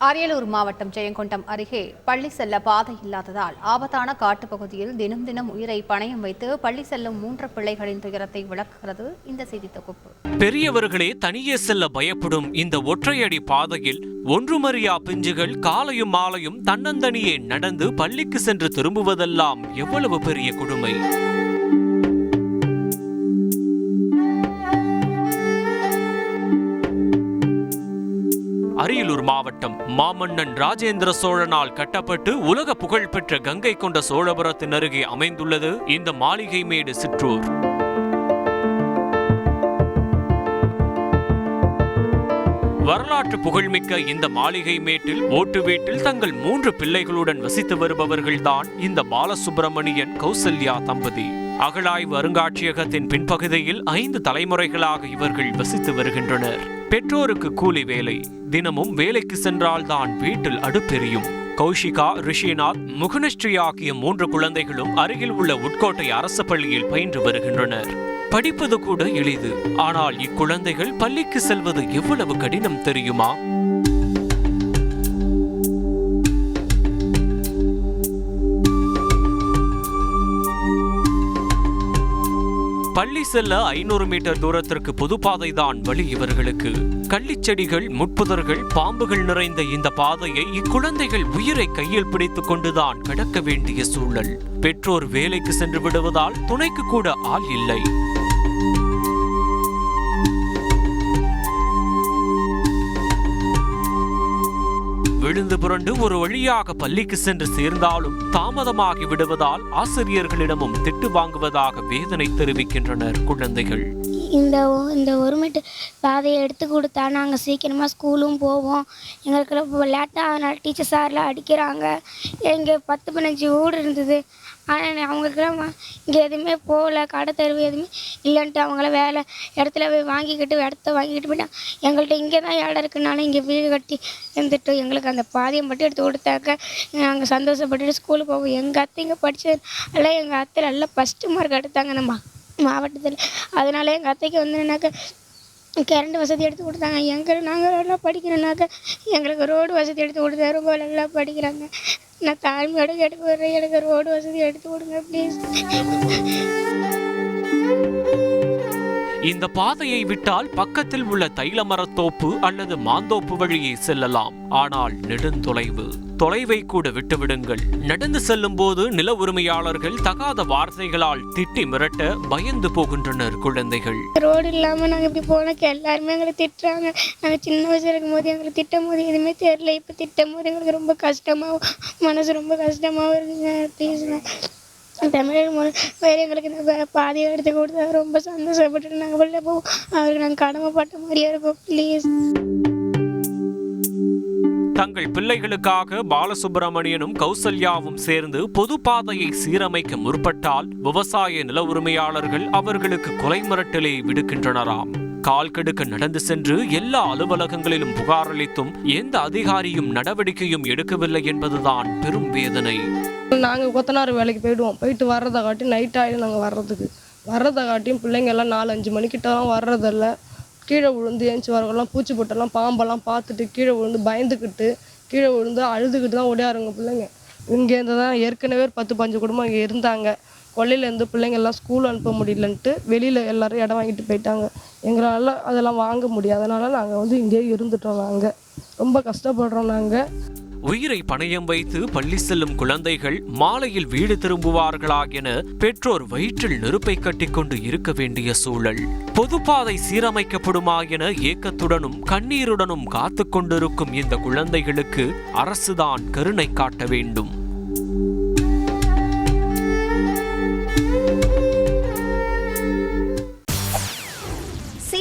அரியலூர் மாவட்டம் ஜெயங்கொண்டம் அருகே பள்ளி செல்ல பாதை இல்லாததால் ஆபத்தான காட்டுப்பகுதியில் தினம் தினம் உயிரை பணயம் வைத்து பள்ளி செல்லும் மூன்று பிள்ளைகளின் துயரத்தை விளக்குகிறது இந்த செய்தி தொகுப்பு. பெரியவர்களே தனியே செல்ல பயப்படும் இந்த ஒற்றையடி பாதையில் ஒன்றுமறியா பிஞ்சுகள் காலையும் மாலையும் தன்னந்தனியே நடந்து பள்ளிக்கு சென்று திரும்புவதெல்லாம் எவ்வளவு பெரிய கொடுமை. அரியலூர் மாவட்டம் மாமன்னன் ராஜேந்திர சோழனால் கட்டப்பட்டு உலக புகழ்பெற்ற கங்கை கொண்ட சோழபுரத்தின் அருகே அமைந்துள்ளது இந்த மாளிகை மேடு சிற்றூர். வரலாற்று புகழ்மிக்க இந்த மாளிகை மேட்டில் ஓட்டு வீட்டில் தங்கள் மூன்று பிள்ளைகளுடன் வசித்து வருபவர்கள்தான் இந்த பாலசுப்பிரமணியன் கௌசல்யா தம்பதி. அகழாய்வு அருங்காட்சியகத்தின் பின்பகுதியில் ஐந்து தலைமுறைகளாக இவர்கள் வசித்து வருகின்றனர். பெற்றோருக்கு கூலி வேலை. தினமும் வேலைக்கு சென்றால்தான் வீட்டில் அடுப்பெரியும். கௌஷிகா ரிஷிநாத் முகனஸ்ரீ ஆகிய மூன்று குழந்தைகளும் அருகில் உள்ள உட்கோட்டை அரசு பள்ளியில் பயின்று வருகின்றனர். படிப்பது கூட எளிது. ஆனால் இக்குழந்தைகள் பள்ளிக்கு செல்வது எவ்வளவு கடினம் தெரியுமா? பள்ளி செல்ல ஐநூறு மீட்டர் தூரத்திற்கு பொதுப்பாதை தான் வழி இவர்களுக்கு. கள்ளிச்செடிகள் முட்புதர்கள் பாம்புகள் நிறைந்த இந்த பாதையை இக்குழந்தைகள் உயிரை கையில் பிடித்துக் கொண்டுதான் கடக்க வேண்டிய சூழல். பெற்றோர் வேலைக்கு சென்று விடுவதால் துணைக்கு கூட ஆள் இல்லை. விழுந்து புரண்டு ஒரு வழியாக பள்ளிக்கு சென்று சேர்ந்தாலும் தாமதமாகி விடுவதால் ஆசிரியர்களிடமும் திட்டு வாங்குவதாக வேதனை தெரிவிக்கின்றனர் குழந்தைகள். இந்த இந்த ஒரு பாதையை எடுத்து கொடுத்தா நாங்கள் சீக்கிரமாக ஸ்கூலும் போவோம். எங்களுக்கு லேட்டாக அதனால் டீச்சர் சார்லாம் அடிக்கிறாங்க. இங்கே பத்து பதினஞ்சு வீடு இருந்தது. ஆனால் அவங்களுக்குலாம் இங்கே எதுவுமே போகல. கடை தெருவு எதுவுமே இல்லைன்ட்டு அவங்கள வேலை இடத்துல போய் வாங்கிக்கிட்டு இடத்த வாங்கிக்கிட்டு போயிட்டாங்க எங்கள்கிட்ட இங்கே தான் இடம் இருக்குனால இங்கே வீடு கட்டி இருந்துட்டு எங்களுக்கு அந்த பாதையை மட்டும் எடுத்து கொடுத்தாக்க நாங்கள் சந்தோஷப்பட்டுட்டு ஸ்கூலுக்கு போவோம். எங்கள் அத்தை இங்கே படித்தது எல்லாம் எங்கள் அத்தை நல்லா ஃபஸ்ட்டு மார்க் எடுத்தாங்க நம்ம மாவட்டத்தில். அதனால் எங்கள் அத்தைக்கு வந்து என்னக்கா கரண்ட் வசதி எடுத்து கொடுத்தாங்க. எங்கள் நாங்கள் நல்லா படிக்கிறோன்னாக்க எங்களுக்கு ரோடு வசதி எடுத்து கொடுத்தா ரொம்ப நல்லா படிக்கிறாங்க. நான் தாழ்மையோட கேட்டு போடுறேன் எனக்கு ரோடு வசதி எடுத்து கொடுங்க ப்ளீஸ் இந்த பாதையை விட்டால் பக்கத்தில் உள்ள தைல மரத்தோப்பு அல்லது மாந்தோப்பு வழியே செல்லலாம். ஆனால் நெடுந்தொலைவு. தொலைவை கூட விட்டுவிடுங்கள். நடந்து செல்லும் போது நில உரிமையாளர்கள் தகாத வார்த்தைகளால் திட்டி மிரட்ட பயந்து போகின்றனர் குழந்தைகள். ரோடு இல்லாமல் நாங்கள் இப்படி போனக்கு எல்லாருமே எங்களை திட்டுறாங்க. நாங்க சின்ன வயசுல இருக்கும்போது எங்களை திட்டும் போது எதுவுமே தெரியல. இப்போ திட்டும் போது எங்களுக்கு ரொம்ப கஷ்டமா மனசு ரொம்ப கஷ்டமாவும் இருக்குங்க. ப்ளீஸுங்க தமிழ் மொழி வேறு எங்களுக்கு பாதையை எடுத்து கொடுத்தா ரொம்ப சந்தோஷப்பட்டு நாங்கள் வெளில போவோம். அவருக்கு நாங்கள் கடமைப்பட்ட மாதிரியே இருப்போம் ப்ளீஸ் தங்கள் பிள்ளைகளுக்காக பாலசுப்பிரமணியனும் கௌசல்யாவும் சேர்ந்து பொது பாதையை சீரமைக்க முற்பட்டால் விவசாய நில உரிமையாளர்கள் அவர்களுக்கு கொலை மிரட்டலை விடுக்கின்றனராம். கால் கெடுக்க நடந்து சென்று எல்லா அலுவலகங்களிலும் புகார் அளித்தும் எந்த அதிகாரியும் நடவடிக்கையும் எடுக்கவில்லை என்பதுதான் பெரும் வேதனை. நாங்கள் கொத்தனார் வேலைக்கு போயிடுவோம். போயிட்டு வர்றதை காட்டி நைட் ஆகிடும் நாங்கள் வர்றதுக்கு. வர்றதை காட்டியும் பிள்ளைங்க எல்லாம் நாலு அஞ்சு மணிக்கிட்டலாம் வர்றதில்ல. கீழே விழுந்து ஏஞ்சி வரவங்கலாம் பூச்சி பொட்டெல்லாம் பாம்பெல்லாம் பார்த்துட்டு கீழே விழுந்து பயந்துக்கிட்டு கீழே விழுந்து அழுதுகிட்டு தான் ஓடியாருங்க பிள்ளைங்க. இங்கேருந்து தான் ஏற்கனவே ஒரு பத்து பஞ்சு குடும்பம் இங்கே இருந்தாங்க. கொல்லையிலேருந்து பிள்ளைங்க எல்லாம் ஸ்கூல் அனுப்ப முடியலன்ட்டு வெளியில் எல்லாரும் இடம் வாங்கிட்டு போயிட்டாங்க. எங்களால் அதெல்லாம் வாங்க முடியாதனால அதனால் நாங்கள் வந்து இங்கேயே இருந்துட்டோம் நாங்கள் ரொம்ப கஷ்டப்படுறோம் நாங்கள் உயிரை பணயம் வைத்து பள்ளி செல்லும் குழந்தைகள் மாலையில் வீடு திரும்புவார்களா என பெற்றோர் வயிற்றில் நெருப்பை கட்டிக்கொண்டு இருக்க வேண்டிய சூழல். பொதுப்பாதை சீரமைக்கப்படுமா என ஏக்கத்துடனும் கண்ணீருடனும் காத்து கொண்டிருக்கும் இந்த குழந்தைகளுக்கு அரசுதான் கருணை காட்ட வேண்டும்.